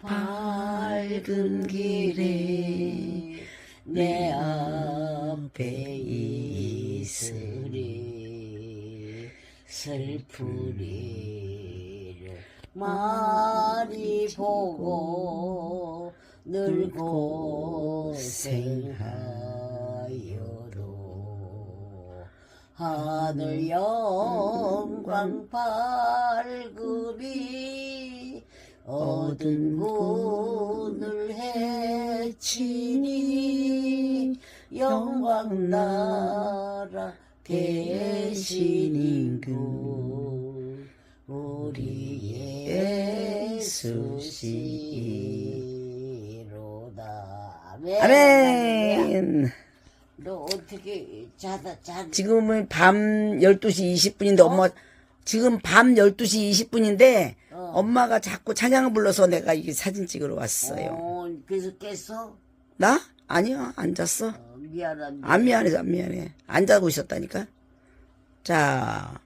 밝은 길에 내 앞에 있으리. 슬프리를 많이 보고 늘 고생하여도 하늘 영광 밝으리 어두운 군을 해치니 영광 나라 대신 인 구 우리 예수시로다. 아멘. 너 어떻게 자다 자 지금은 밤 12시 20분인데 엄마 지금 밤 12시 20분인데 어. 엄마가 자꾸 찬양을 불러서 내가 이게 사진 찍으러 왔어요. 어, 그래서 깼어? 나? 아니야. 안 잤어. 어, 미안한데 안 미안해. 안 미안해. 안 자고 있었다니까. 자,